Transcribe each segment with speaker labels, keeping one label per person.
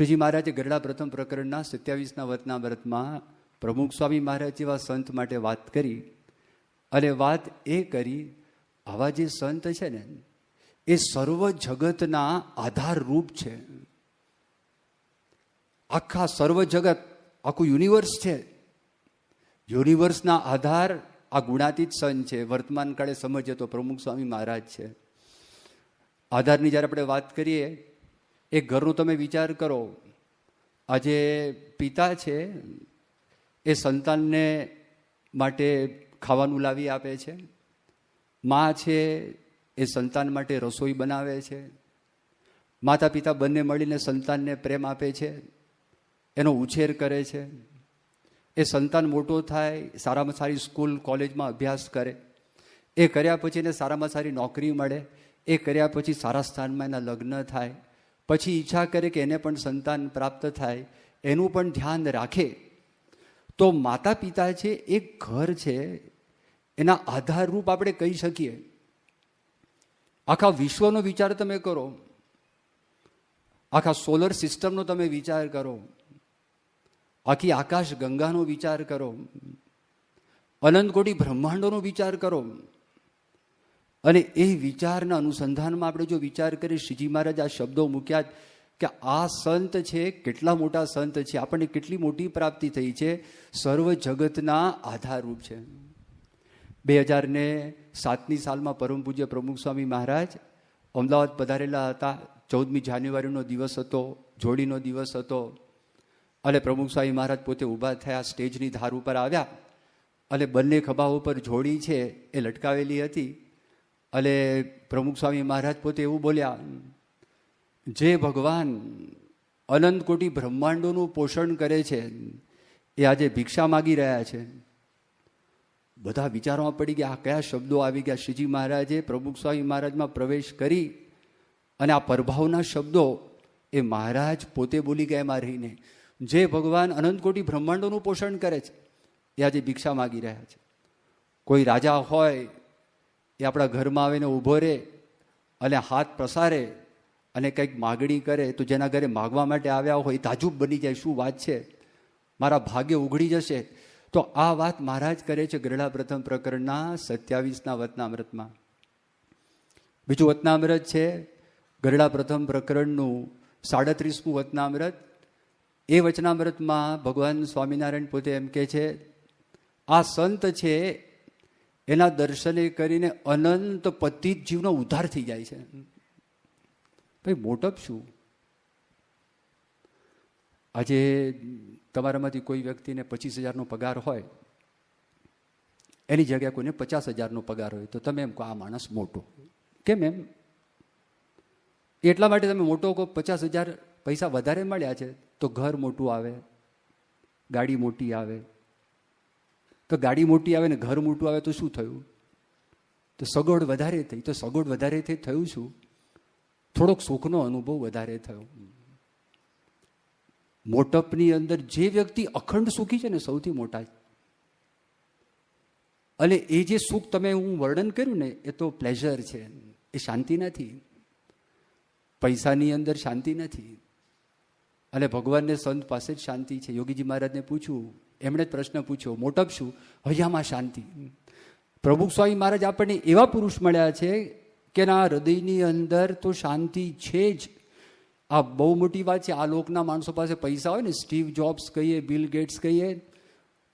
Speaker 1: શ્રીજી મહારાજે ગરડા પ્રથમ પ્રકરણના સત્યાવીસના વતના વ્રતમાં પ્રમુખ સ્વામી મહારાજ જેવા સંત માટે વાત કરી અને વાત એ કરી, આવા જે સંત છે ને, એ સર્વ જગતના આધારરૂપ છે. આખા સર્વ જગત, આખું યુનિવર્સ છે. યુનિવર્સના આધાર આ ગુણાતીત સંત છે. વર્તમાન કાળે સમજીએ તો પ્રમુખ સ્વામી મહારાજ છે. આધારની જ્યારે આપણે વાત કરીએ એ ઘરનો તમે વિચાર કરો આજે પિતા છે, એ સંતાનને માટે ખાવાનું લાવી આપે છે. મા છે, એ સંતાન માટે રસોઈ બનાવે છે. માતા પિતા બંને મળીને સંતાનને પ્રેમ આપે છે. એનો ઉછેર કરે છે. એ સંતાન મોટો થાય, સારામાં સારી સ્કૂલ, કોલેજમાં અભ્યાસ કરે. એ કર્યા પછી એને સારામાં સારી નોકરી મળે. એ કર્યા પછી સારા સ્થાનમાં એના લગ્ન થાય. પછી ઈચ્છા કરે કે એને પણ સંતાન પ્રાપ્ત થાય, એનું પણ ધ્યાન રાખે. તો માતા પિતા છે એ ઘર છે, એના આધારરૂપ આપણે કહી શકીએ. આખા વિશ્વનો વિચાર તમે કરો. આખા સોલર સિસ્ટમનો તમે વિચાર કરો. આખી આકાશ ગંગાનો વિચાર કરો. અનંત કોટી બ્રહ્માંડોનો વિચાર કરો. અને એ વિચારના અનુસંધાનમાં આપણે જો વિચાર કરીએ, શ્રીજી મહારાજ આ શબ્દો મૂક્યા કે આ સંત છે, કેટલા મોટા સંત છે, આપણને કેટલી મોટી પ્રાપ્તિ થઈ છે, સર્વ જગતના આધારરૂપ છે. બે હજાર ને સાતની સાલમાં પરમ પૂજ્ય પ્રમુખ સ્વામી મહારાજ અમદાવાદ પધારેલા હતા. ચૌદમી જાન્યુઆરીનો દિવસ હતો, જોડીનો દિવસ હતો. અને પ્રમુખ સ્વામી મહારાજ પોતે ઊભા થયા, સ્ટેજની ધાર ઉપર આવ્યા. અને બંને ખભા ઉપર જોડી છે, એ લટકાવેલી હતી. અને પ્રમુખ સ્વામી મહારાજ પોતે એવું બોલ્યા, જે ભગવાન અનંત કોટી બ્રહ્માંડોનું પોષણ કરે છે, એ આજે ભિક્ષા માગી રહ્યા છે. બધા વિચારોમાં પડી ગયા, આ કયા શબ્દો આવી ગયા? શ્રીજી મહારાજે પ્રમુખ સ્વામી મહારાજમાં પ્રવેશ કરી અને આ પ્રભાવના શબ્દો એ મહારાજ પોતે બોલી ગયા એમાં રહીને, જે ભગવાન અનંત કોટી બ્રહ્માંડોનું પોષણ કરે છે, એ આજે ભિક્ષા માગી રહ્યા છે. કોઈ રાજા હોય એ આપણા ઘરમાં આવીને ઊભો રહે અને હાથ પ્રસારે અને કંઈક માગણી કરે તો જેના ઘરે માગવા માટે આવ્યા હોય તાજુબ બની જાય, શું વાત છે? મારા ભાગ્ય ઉઘડી જશે. તો આ વાત મહારાજ કરે છે ગરડા પ્રથમ પ્રકરણના સત્યાવીસના વતનામૃતમાં. બીજું વતનામૃત છે ગરડા પ્રથમ પ્રકરણનું સાડત્રીસમું વતનામૃત. એ વચનામૃતમાં ભગવાન સ્વામિનારાયણ પોતે એમ કહે છે, આ સંત છે એના દર્શને કરીને અનંત પતિત જીવનો ઉદ્ધાર થઈ જાય છે. ભાઈ મોટપ શું? આજે તમારામાંથી કોઈ વ્યક્તિને પચીસ હજારનો પગાર હોય, એની જગ્યાએ કોઈને પચાસ હજારનો પગાર હોય, તો તમે એમ કહો, આ માણસ મોટો. કેમ એમ? એટલા માટે તમે મોટો કહો, પચાસ હજાર પૈસા વધારે મળ્યા છે, તો ઘર મોટું આવે, ગાડી મોટી આવે તો ગાડી મોટી આવે ને ઘર મોટું આવે તો શું થયું? તો સગવડ વધારે થઈ. તો સગવડ વધારે થઈ થયું શું? થોડોક સુખનો અનુભવ વધારે થયો. મોટપની અંદર જે વ્યક્તિ અખંડ સુખી છે ને સૌથી મોટા. અને એ જે સુખ તમે હું વર્ણન કર્યું ને, એ તો પ્લેઝર છે. એ શાંતિ નથી. પૈસાની અંદર શાંતિ નથી. અને ભગવાનને સંત પાસે જ શાંતિ છે. યોગીજી મહારાજને પૂછ્યું એમણે જ પ્રશ્ન પૂછ્યો, મોટપ શું? હૈયામાં શાંતિ. પ્રભુ સ્વામી મહારાજ, આપણને એવા પુરુષ મળ્યા છે કે ના હૃદયની અંદર તો શાંતિ છે જ. આ બહુ મોટી વાત છે. આ લોકના માણસો પાસે પૈસા હોય ને, સ્ટીવ જોબ્સ કહીએ, બિલ ગેટ્સ કહીએ,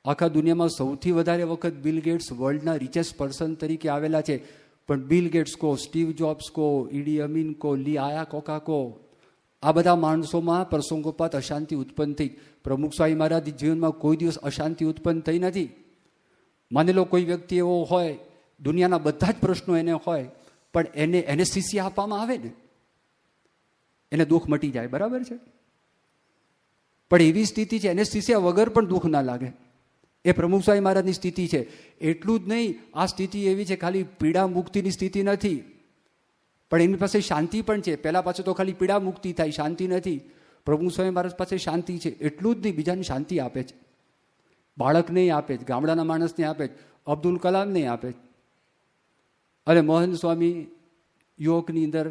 Speaker 1: આખા દુનિયામાં સૌથી વધારે વખત બિલ ગેટ્સ વર્લ્ડના રિચેસ્ટ પર્સન તરીકે આવેલા છે. પણ બિલ ગેટ્સ કો, સ્ટીવ જોબ્સ કો, ઈડી અમીન કો, લી આયા કોકા કો આ બધા માણસોમાં પ્રસંગોપાત અશાંતિ ઉત્પન્ન થઈ. પ્રમુખ સ્વામી મહારાજ જીવનમાં કોઈ દિવસ અશાંતિ ઉત્પન્ન થઈ નથી. માની લો કોઈ વ્યક્તિ એવો હોય, દુનિયાના બધા જ પ્રશ્નો એને હોય, પણ એને એને શીશી આપવામાં આવે ને, એને દુઃખ મટી જાય, બરાબર છે? પણ એવી સ્થિતિ છે એને શીશ્યા વગર પણ દુઃખ ના લાગે. એ પ્રમુખ સ્વામી મહારાજની સ્થિતિ છે. એટલું જ નહીં, આ સ્થિતિ એવી છે, ખાલી પીડા મુક્તિની સ્થિતિ નથી. પણ એમની પાસે શાંતિ પણ છે. પહેલાં પાછું તો ખાલી પીડા મુક્તિ થાય, શાંતિ નથી. પ્રભુ સ્વામી મહારાજ પાસે શાંતિ છે. એટલું જ નહીં, બીજાને શાંતિ આપે છે. બાળકને આપે જ ગામડાના માણસને આપે જ અબ્દુલ કલામને આપે જ અને મોહન સ્વામી યુવકની અંદર,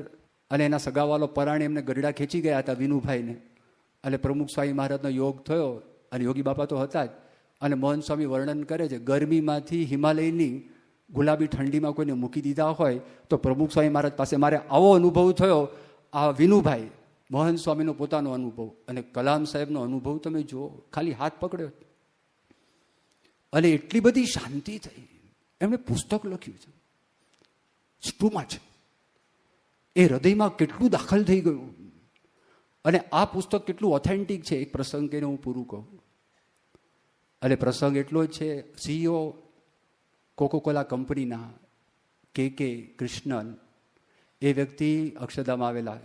Speaker 1: અને એના સગાવાલો પરાણે એમને ગરડા ખેંચી ગયા હતા વિનુભાઈને. અને પ્રમુખ સ્વામી મહારાજનો યોગ થયો, અને યોગી બાપા તો હતા જ. અને મોહન સ્વામી વર્ણન કરે છે, ગરમીમાંથી હિમાલયની ગુલાબી ઠંડીમાં કોઈને મૂકી દીધા હોય તો પ્રમુખ સ્વામી મહારાજ પાસે મારે આવો અનુભવ થયો. આ વિનુભાઈ, મોહન સ્વામીનો પોતાનો અનુભવ અને કલામ સાહેબનો અનુભવ તમે જુઓ, ખાલી હાથ પકડ્યો અને એટલી બધી શાંતિ થઈ. એમણે પુસ્તક લખ્યું છે. સ્ટુમાં છે. એ હૃદયમાં કેટલું દાખલ થઈ ગયું. અને આ પુસ્તક કેટલું ઓથેન્ટિક છે, એક પ્રસંગ એને હું પૂરું કહું. અને પ્રસંગ એટલો જ છે, સીઈઓ કોકોકોલા કંપનીના કે કે કૃષ્ણન એ વ્યક્તિ અક્ષરધામ આવેલા.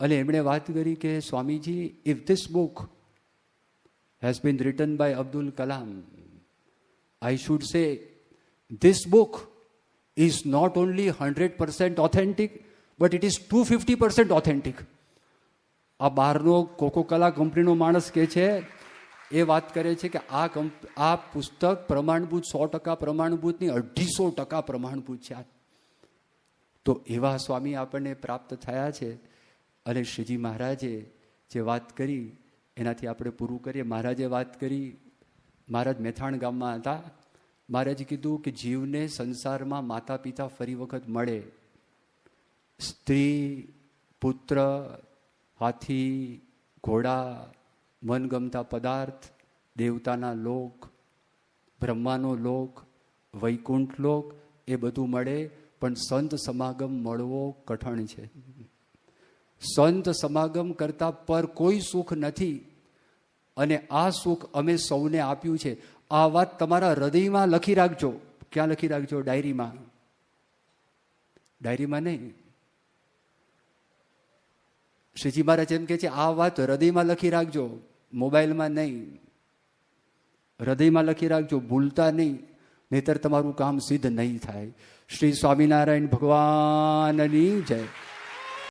Speaker 1: અને એમણે વાત કરી કે, Swamiji if this book has been written by Abdul Kalam I should say this book is not only hundred percent authentic but it is two fifty percent authentic આ બહારનો કોકોકલા કંપનીનો માણસ કે છે એ વાત કરે છે કે આ કંપ, આ પુસ્તક પ્રમાણભૂત સો ટકા પ્રમાણભૂતની અઢીસો ટકા પ્રમાણભૂત છે આ. તો એવા સ્વામી આપણને પ્રાપ્ત થયા છે અને શ્રીજી મહારાજે જે વાત કરી, એનાથી આપણે પૂરું કરીએ. મહારાજે વાત કરી, મહારાજ મેથાણ ગામમાં હતા. મહારાજે કીધું કે જીવને સંસારમાં માતા પિતા ફરી વખત મળે. સ્ત્રી, પુત્ર, હાથી, ઘોડા મનગમતા પદાર્થ, દેવતાના લોક, બ્રહ્માનો લોક, વૈકુંઠ લોક, એ બધું મળે, પણ સંત સમાગમ મળવો કઠણ છે. સંત સમાગમ કરતા પર કોઈ સુખ નથી, અને આ સુખ અમે સૌને આપ્યું છે. આ વાત તમારા હૃદયમાં લખી રાખજો. ક્યાં લખી રાખજો? ડાયરીમાં. ડાયરીમાં નહીં. શ્રીજી મહારાજ એમ કે છે, આ વાત હૃદયમાં લખી રાખજો. મોબાઈલમાં નહીં. હૃદયમાં લખી રાખજો, ભૂલતા નહીં. નહીતર તમારું કામ સિદ્ધ નહીં થાય. શ્રી સ્વામિનારાયણ ભગવાનની જય.